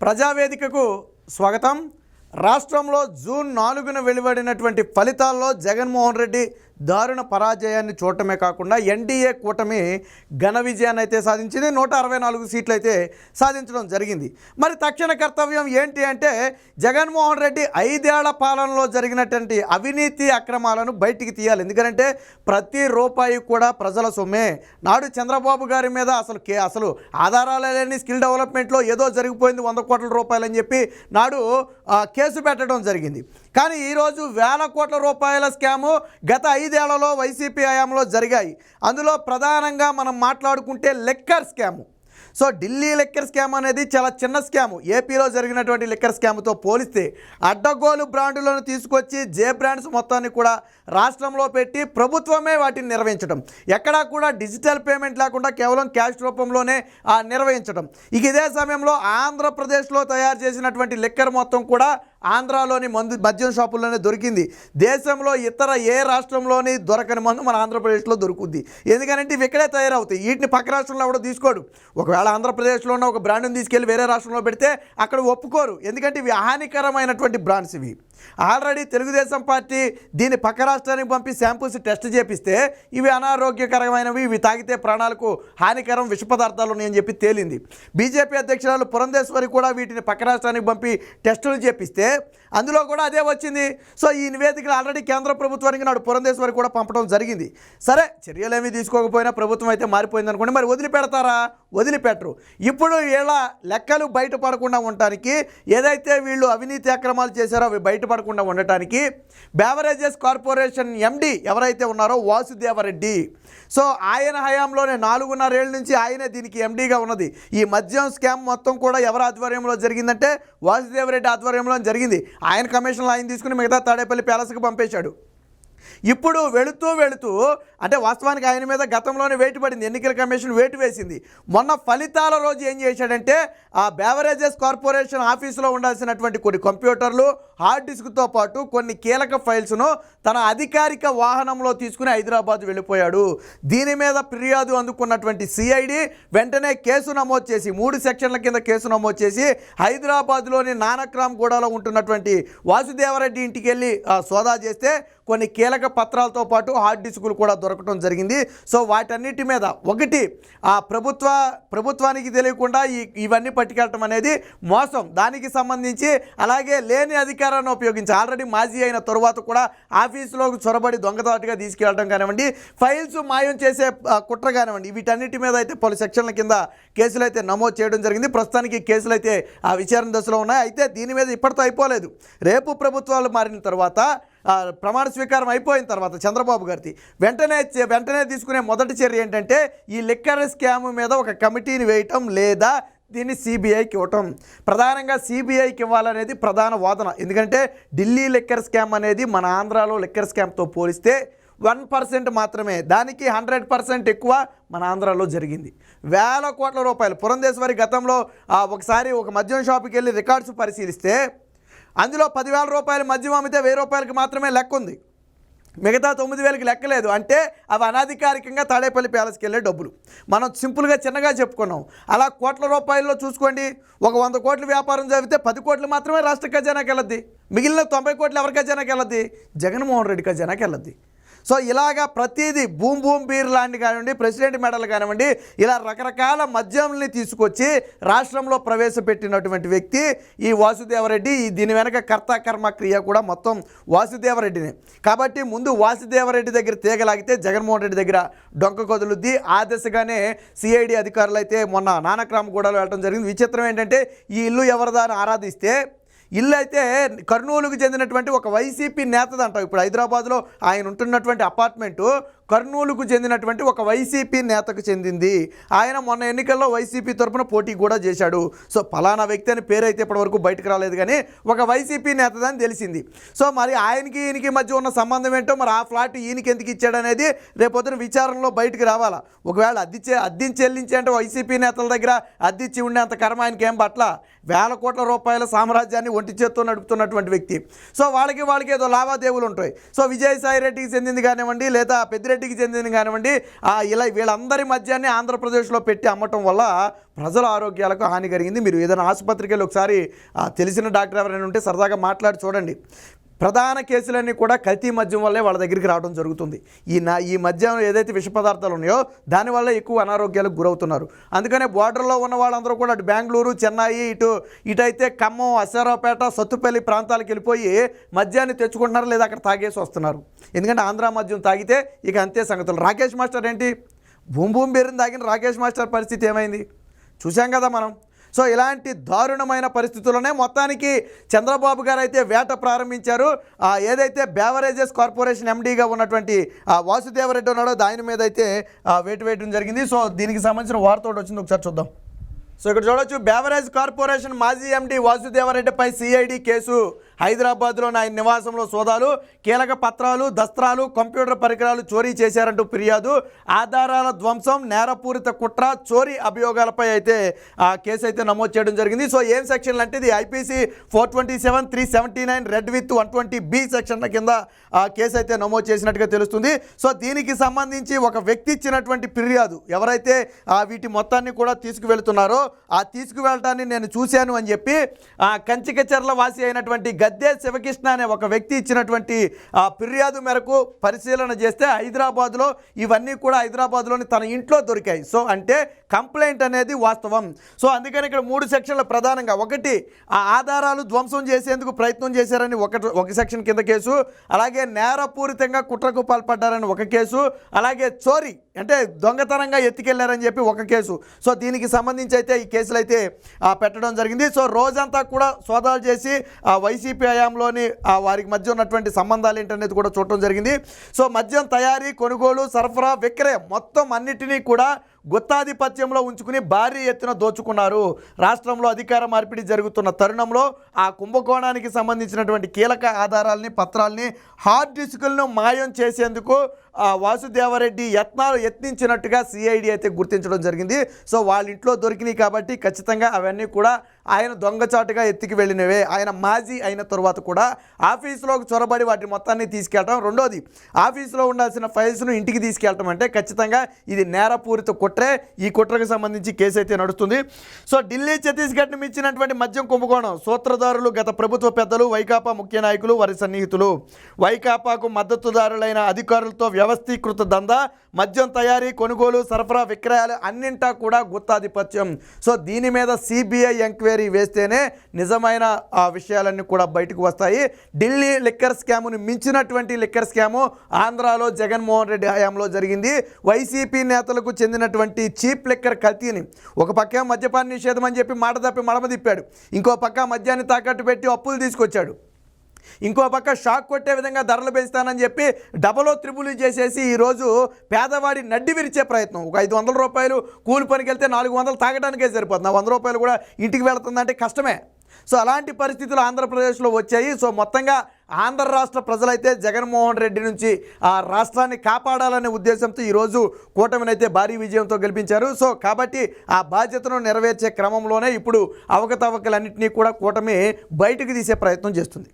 ప్రజావేదికకు స్వాగతం. రాష్ట్రంలో జూన్ నాలుగున వెలువడినటువంటి ఫలితాల్లో జగన్మోహన్ రెడ్డి దారుణ పరాజయాన్ని చూడటమే కాకుండా ఎన్డీఏ కూటమి ఘన విజయాన్ని అయితే సాధించింది. నూట అరవై నాలుగు సీట్లు అయితే సాధించడం జరిగింది. మరి తక్షణ కర్తవ్యం ఏంటి అంటే జగన్మోహన్ రెడ్డి ఐదేళ్ళ పాలనలో జరిగినటువంటి అవినీతి అక్రమాలను బయటికి తీయాలి. ఎందుకంటే ప్రతి రూపాయి కూడా ప్రజల సొమ్మే. నాడు చంద్రబాబు గారి మీద అసలు కే అసలు ఆధారాలు లేని స్కిల్ డెవలప్మెంట్లో ఏదో జరిగిపోయింది వంద కోట్ల రూపాయలు అని చెప్పి నాడు కేసు పెట్టడం జరిగింది. కానీ ఈరోజు వేల కోట్ల రూపాయల స్కాము గత ఐదేళ్ళలో వైసీపీ హయాంలో జరిగాయి. అందులో ప్రధానంగా మనం మాట్లాడుకుంటే liquor scam. So Delhi liquor scam అనేది చాలా చిన్న స్కాము. ఏపీలో జరిగినటువంటి లెక్కర్ స్కామ్తో పోలిస్తే అడ్డగోలు బ్రాండులను తీసుకొచ్చి జే బ్రాండ్స్ మొత్తాన్ని కూడా రాష్ట్రంలో పెట్టి ప్రభుత్వమే వాటిని నిర్వహించడం. ఎక్కడా కూడా డిజిటల్ పేమెంట్ లేకుండా కేవలం క్యాష్ రూపంలోనే నిర్వహించడం. ఇక ఇదే సమయంలో ఆంధ్రప్రదేశ్లో తయారు చేసినటువంటి లెక్కర్ మొత్తం కూడా ఆంధ్రాలోని మందు మద్యం షాపుల్లోనే దొరికింది. దేశంలో ఇతర ఏ రాష్ట్రంలోని దొరకని మందు మన ఆంధ్రప్రదేశ్లో దొరుకుద్ది. ఎందుకంటే ఇవి ఇక్కడే తయారవుతాయి. వీటిని పక్క రాష్ట్రంలో కూడా తీసుకోడు. ఒకవేళ ఆంధ్రప్రదేశ్లో ఉన్న ఒక బ్రాండ్ని తీసుకెళ్ళి వేరే రాష్ట్రంలో పెడితే అక్కడ ఒప్పుకోరు. ఎందుకంటే ఇవి హానికరమైనటువంటి బ్రాండ్స్ ఇవి. ఆల్రెడీ తెలుగుదేశం పార్టీ దీన్ని పక్క రాష్ట్రానికి పంపి శాంపుల్స్ టెస్ట్ చేపిస్తే ఇవి అనారోగ్యకరమైనవి ఇవి తాగితే ప్రాణాలకు హానికరం విష పదార్థాలు ఉన్నాయని చెప్పి తేలింది. బీజేపీ అధ్యక్షురాలు పురంధేశ్వరి కూడా వీటిని పక్క రాష్ట్రానికి పంపి టెస్టులు చేపిస్తే అందులో కూడా అదే వచ్చింది. సో ఈ నివేదికలు ఆల్రెడీ కేంద్ర ప్రభుత్వానికి నాడు పురంధేశ్వరి కూడా పంపడం జరిగింది. సరే చర్యలేమీ తీసుకోకపోయినా ప్రభుత్వం అయితే మారిపోయింది అనుకోండి. మరి వదిలిపెడతారా? వదిలిపెట్టరు. ఇప్పుడు ఇలా లెక్కలు బయటపడకుండా ఉండటానికి ఏదైతే వీళ్ళు అవినీతి అక్రమాలు చేశారో అవి బయటపడకుండా ఉండటానికి బేవరేజెస్ కార్పొరేషన్ ఎండి ఎవరైతే ఉన్నారో వాసుదేవరెడ్డి. సో ఆయన హయాంలోనే నాలుగున్నరేళ్ళ నుంచి ఆయనే దీనికి ఎండీగా ఉన్నది. ఈ మద్యం స్కామ్ మొత్తం కూడా ఎవరి ఆధ్వర్యంలో జరిగిందంటే వాసుదేవరెడ్డి ఆధ్వర్యంలో జరిగింది. ఆయన కమిషన్లో ఆయన తీసుకుని మిగతా తాడేపల్లి ప్యాలెస్కి పంపేశాడు. ఇప్పుడు వెళుతూ వెళుతూ అంటే వాస్తవానికి ఆయన మీద గతంలోనే వేటు పడింది. ఎన్నికల కమిషన్ వేటు వేసింది. మొన్న ఫలితాల రోజు ఏం చేశాడంటే ఆ బేవరేజెస్ కార్పొరేషన్ ఆఫీసులో ఉండాల్సినటువంటి కొన్ని కంప్యూటర్లు హార్డ్ డిస్క్తో పాటు కొన్ని కీలక ఫైల్స్ను తన అధికారిక వాహనంలో తీసుకుని హైదరాబాద్ వెళ్ళిపోయాడు. దీని మీద ఫిర్యాదు అందుకున్నటువంటి సిఐడి వెంటనే కేసు నమోదు చేసి మూడు సెక్షన్ల కింద కేసు నమోదు చేసి హైదరాబాద్లోని నానక్రామ్ గూడలో ఉంటున్నటువంటి వాసుదేవరెడ్డి ఇంటికి వెళ్ళి సోదా చేస్తే కొన్ని కీలక పత్రాలతో పాటు హార్డ్ డిస్కులు కూడా దొరకడం జరిగింది. సో వాటన్నిటి మీద ఒకటి ఆ ప్రభుత్వ ప్రభుత్వానికి తెలియకుండా ఈ ఇవన్నీ పట్టుకెళ్ళటం అనేది మోసం. దానికి సంబంధించి అలాగే లేని అధికారాన్ని ఉపయోగించి ఆల్రెడీ మాజీ అయిన తరువాత కూడా ఆఫీసులోకి చొరబడి దొంగతాటుగా తీసుకెళ్ళడం కానివ్వండి ఫైల్స్ మాయం చేసే కుట్ర కానివ్వండి వీటన్నిటి మీద అయితే పలు సెక్షన్ల కింద కేసులు అయితే నమోదు చేయడం జరిగింది. ప్రస్తుతానికి కేసులు అయితే ఆ విచారణ దశలో ఉన్నాయి. అయితే దీని మీద ఇప్పటితో అయిపోలేదు. రేపు ప్రభుత్వాలు మారిన తర్వాత ప్రమాణ స్వీకారం అయిపోయిన తర్వాత చంద్రబాబు గారిది వెంటనే వెంటనే తీసుకునే మొదటి చర్య ఏంటంటే ఈ లిక్కర్ స్కామ్ మీద ఒక కమిటీని వేయటం లేదా దీన్ని సిబిఐకి ఇవ్వటం. ప్రధానంగా సిబిఐకి ఇవ్వాలనేది ప్రధాన వాదన. ఎందుకంటే ఢిల్లీ లిక్కర్ స్కామ్ అనేది మన ఆంధ్రాలో లిక్కర్ స్కామ్తో పోలిస్తే వన్ పర్సెంట్ మాత్రమే దానికి హండ్రెడ్ పర్సెంట్ ఎక్కువ మన ఆంధ్రాలో జరిగింది. వేల కోట్ల రూపాయలు. పురంధేశ్వరి గతంలో ఒకసారి ఒక మద్యం షాప్కి వెళ్ళి రికార్డ్స్ పరిశీలిస్తే అందులో పదివేల రూపాయలు మద్యం అమ్మితే వెయ్యి రూపాయలకి మాత్రమే లెక్క ఉంది. మిగతా తొమ్మిది వేలకి లెక్కలేదు. అంటే అవి అనాధికారికంగా తాడేపల్లి ప్యాలెస్కి వెళ్ళే డబ్బులు. మనం సింపుల్గా చిన్నగా చెప్పుకున్నాం. అలా కోట్ల రూపాయల్లో చూసుకోండి. ఒక వంద కోట్ల వ్యాపారం జరిగితే పది కోట్లు మాత్రమే రాష్ట్ర ఖజానాకి వెళ్ళద్ది. మిగిలిన తొంభై కోట్లు ఎవరి ఖజానాకి వెళ్ళద్ది? జగన్మోహన్ రెడ్డి ఖజానాకి వెళ్ళద్ది. సో ఇలాగా ప్రతిదీ బూమ్ భూమి బీర్ లాంటి కానివ్వండి ప్రెసిడెంట్ మెడల్ కానివ్వండి ఇలా రకరకాల మద్యంని తీసుకొచ్చి రాష్ట్రంలో ప్రవేశపెట్టినటువంటి వ్యక్తి ఈ వాసుదేవరెడ్డి. ఈ దీని వెనక కర్త కర్మ క్రియ కూడా మొత్తం వాసుదేవరెడ్డిని. కాబట్టి ముందు వాసుదేవరెడ్డి దగ్గర తీగలాగితే జగన్మోహన్ రెడ్డి దగ్గర డొంక కొదులుద్ది. ఆ దిశగానే సిఐడి అధికారులు అయితే మొన్న నానక్రామగూడలో వెళ్ళడం జరిగింది. విచిత్రం ఏంటంటే ఈ ఇల్లు ఎవరిదా ఆరాధిస్తే ఇల్లు అయితే కర్నూలుకు చెందినటువంటి ఒక వైసీపీ నేతదంట. ఇప్పుడు హైదరాబాద్లో ఆయన ఉంటున్నటువంటి అపార్ట్మెంటు కర్నూలుకు చెందినటువంటి ఒక వైసీపీ నేతకు చెందింది. ఆయన మొన్న ఎన్నికల్లో వైసీపీ తరపున పోటీ కూడా చేశాడు. సో ఫలానా వ్యక్తి అని పేరు అయితే ఇప్పటివరకు బయటకు రాలేదు కానీ ఒక వైసీపీ నేతదని తెలిసింది. సో మరి ఆయనకి ఈయనకి మధ్య ఉన్న సంబంధం ఏంటో మరి ఆ ఫ్లాట్ ఈయనకి ఎందుకు ఇచ్చాడు అనేది రేపొద్దున విచారణలో బయటకు రావాలా? ఒకవేళ అద్దిచ్చే అద్దించి చెల్లించే అంటే వైసీపీ నేతల దగ్గర అద్దిచ్చి ఉండేంత కర్మ ఆయనకి ఏం పట్ల? వేల కోట్ల రూపాయల సామ్రాజ్యాన్ని ఒంటి చేత్తో నడుపుతున్నటువంటి వ్యక్తి. సో వాళ్ళకి వాళ్ళకి ఏదో లావాదేవీలు ఉంటాయి. సో విజయసాయి రెడ్డికి చెందింది కానివ్వండి లేదా పెద్దిరెడ్డి రెడ్డికి చెందిన కానివ్వండి ఇలా వీళ్ళందరి మధ్యాన్ని ఆంధ్రప్రదేశ్లో పెట్టి అమ్మటం వల్ల ప్రజల ఆరోగ్యాలకు హాని కలిగింది. మీరు ఏదైనా ఆసుపత్రికి వెళ్ళి ఒకసారి తెలిసిన డాక్టర్ ఎవరైనా ఉంటే సరదాగా మాట్లాడి చూడండి. ప్రధాన కేసులన్నీ కూడా కల్తీ మద్యం వల్లే వాళ్ళ దగ్గరికి రావడం జరుగుతుంది. ఈ నా ఈ మద్యం ఏదైతే విష పదార్థాలు ఉన్నాయో దానివల్ల ఎక్కువ అనారోగ్యాలకు గురవుతున్నారు. అందుకనే బార్డర్లో ఉన్న వాళ్ళందరూ కూడా అటు బెంగళూరు చెన్నై ఇటు ఇటైతే ఖమ్మం అశ్వారావుపేట సత్తుపల్లి ప్రాంతాలకు వెళ్ళిపోయి మద్యాన్ని తెచ్చుకుంటున్నారు లేదా అక్కడ తాగేసి వస్తున్నారు. ఎందుకంటే ఆంధ్ర మద్యం తాగితే ఇక అంతే సంగతులు. రాకేష్ మాస్టర్ ఏంటి? భూమి భూమి బేరిని తాగిన రాకేష్ మాస్టర్ పరిస్థితి ఏమైంది? చూసాం కదా మనం. సో ఇలాంటి దారుణమైన పరిస్థితుల్లోనే మొత్తానికి చంద్రబాబు గారు అయితే వేట ప్రారంభించారు. ఏదైతే బేవరేజెస్ కార్పొరేషన్ ఎండీగా ఉన్నటువంటి వాసుదేవరెడ్డి ఉన్నాడో దాని మీద అయితే వేటు వేయడం జరిగింది. సో దీనికి సంబంధించిన వార్త ఒకటి వచ్చింది ఒకసారి చూద్దాం. సో ఇక్కడ చూడొచ్చు బేవరేజ్ కార్పొరేషన్ మాజీ ఎండీ వాసుదేవరెడ్డిపై సిఐడి కేసు హైదరాబాద్లోని ఆయన నివాసంలో సోదాలు కీలక పత్రాలు దస్త్రాలు కంప్యూటర్ పరికరాలు చోరీ చేశారంటూ ఫిర్యాదు. ఆధారాల ధ్వంసం నేరపూరిత కుట్ర చోరీ అభియోగాలపై అయితే కేసు అయితే నమోదు చేయడం జరిగింది. సో ఏం సెక్షన్లు అంటే ఇది IPC four twenty seven three seventy nine read with one twenty B సెక్షన్ల కింద కేసు అయితే నమోదు చేసినట్టుగా తెలుస్తుంది. సో దీనికి సంబంధించి ఒక వ్యక్తి ఇచ్చినటువంటి ఫిర్యాదు ఎవరైతే వీటి మొత్తాన్ని కూడా తీసుకువెళ్తున్నారో ఆ తీసుకువెళ్ళటాన్ని నేను చూశాను అని చెప్పి ఆ కంచికచర్ల వాసి అయినటువంటి గద్దే శివకృష్ణ అనే ఒక వ్యక్తి ఇచ్చినటువంటి ఫిర్యాదు మేరకు పరిశీలన చేస్తే హైదరాబాద్లో ఇవన్నీ కూడా హైదరాబాద్లోని తన ఇంట్లో దొరికాయి. సో అంటే కంప్లైంట్ అనేది వాస్తవం. సో అందుకని ఇక్కడ మూడు సెక్షన్లు ప్రధానంగా. ఒకటి ఆ ఆధారాలు ధ్వంసం చేసేందుకు ప్రయత్నం చేశారని ఒకటి ఒక సెక్షన్ కింద కేసు. అలాగే నేరపూరితంగా కుట్రకు పాల్పడ్డారని ఒక కేసు. అలాగే చోరీ అంటే దొంగతనంగా ఎత్తుకెళ్ళారని చెప్పి ఒక కేసు. సో దీనికి సంబంధించి అయితే ఈ కేసులు అయితే పెట్టడం జరిగింది. సో రోజంతా కూడా సోదాలు చేసి ఆ వైసీపీ హయాంలోని ఆ వారికి మధ్య ఉన్నటువంటి సంబంధాలు ఏంటనేది కూడా చూడటం జరిగింది. సో మద్యం తయారీ కొనుగోలు సరఫరా విక్రయం మొత్తం అన్నిటినీ కూడా గుత్తాధిపత్యంలో ఉంచుకుని భారీ ఎత్తున దోచుకున్నారు. రాష్ట్రంలో అధికార మార్పిడి జరుగుతున్న తరుణంలో ఆ కుంభకోణానికి సంబంధించినటువంటి కీలక ఆధారాలని పత్రాల్ని హార్డ్ డిస్కులను మాయం చేసేందుకు వాసుదేవరెడ్డి యత్నాలు యత్నించినట్టుగా సిఐడి అయితే గుర్తించడం జరిగింది. సో వాళ్ళ ఇంట్లో దొరికినాయి కాబట్టి ఖచ్చితంగా అవన్నీ కూడా ఆయన దొంగచాటుగా ఎత్తికి వెళ్ళినవే. ఆయన మాజీ అయిన తర్వాత కూడా ఆఫీసులోకి చొరబడి వాటి మొత్తాన్ని తీసుకెళ్ళటం. రెండోది ఆఫీసులో ఉండాల్సిన ఫైల్స్ను ఇంటికి తీసుకెళ్ళటం అంటే ఖచ్చితంగా ఇది నేరపూరిత కుట్రే ఈ కుట్రకు సంబంధించి కేసు అయితే నడుస్తుంది. సో ఢిల్లీ ఛత్తీస్గఢ్ను మించినటువంటి మద్యం కుంభకోణం సూత్రధారులు గత ప్రభుత్వ పెద్దలు వైకాపా ముఖ్య నాయకులు వారి సన్నిహితులు. వైకాపాకు మద్దతుదారులైన అధికారులతో వ్యవస్థీకృత దందా మద్యం తయారీ కొనుగోలు సరఫరా విక్రయాలు అన్నింటా కూడా గుత్తాధిపత్యం. సో దీని మీద సిబిఐ ఎంక్వైరీ వేస్తేనే నిజమైన ఆ విషయాలన్నీ కూడా బయటకు వస్తాయి. ఢిల్లీ లిక్కర్ స్కామును మించినటువంటి లిక్కర్ స్కాము ఆంధ్రాలో జగన్మోహన్ రెడ్డి హయాంలో జరిగింది. వైసీపీ నేతలకు చెందినటువంటి చీప్ లిక్కర్ కల్తీని. ఒక పక్క మద్యపాన నిషేధం అని చెప్పి మాట తప్పి మడమ తిప్పాడు. ఇంకో పక్క మద్యాన్ని తాకట్టు పెట్టి అప్పులు తీసుకొచ్చాడు. ఇంకో పక్క షాక్ కొట్టే విధంగా ధరలు పెంచుతానని చెప్పి డబలో త్రిబుల్ చేసేసి ఈరోజు పేదవాడి నడ్డి విరిచే ప్రయత్నం. ఒక ఐదు వందల రూపాయలు కూలి పనికి వెళ్తే నాలుగు వందలు తాగడానికే సరిపోతుంది. ఆ వంద రూపాయలు కూడా ఇంటికి వెళుతుందంటే కష్టమే. సో అలాంటి పరిస్థితులు ఆంధ్రప్రదేశ్లో వచ్చాయి. సో మొత్తంగా ఆంధ్ర రాష్ట్ర ప్రజలైతే జగన్మోహన్ రెడ్డి నుంచి ఆ రాష్ట్రాన్ని కాపాడాలనే ఉద్దేశంతో ఈరోజు కూటమినైతే భారీ విజయంతో గెలిపించారు. సో కాబట్టి ఆ బాధ్యతను నెరవేర్చే క్రమంలోనే ఇప్పుడు అవకతవకలన్నింటినీ కూడా కూటమి బయటకు తీసే ప్రయత్నం చేస్తుంది.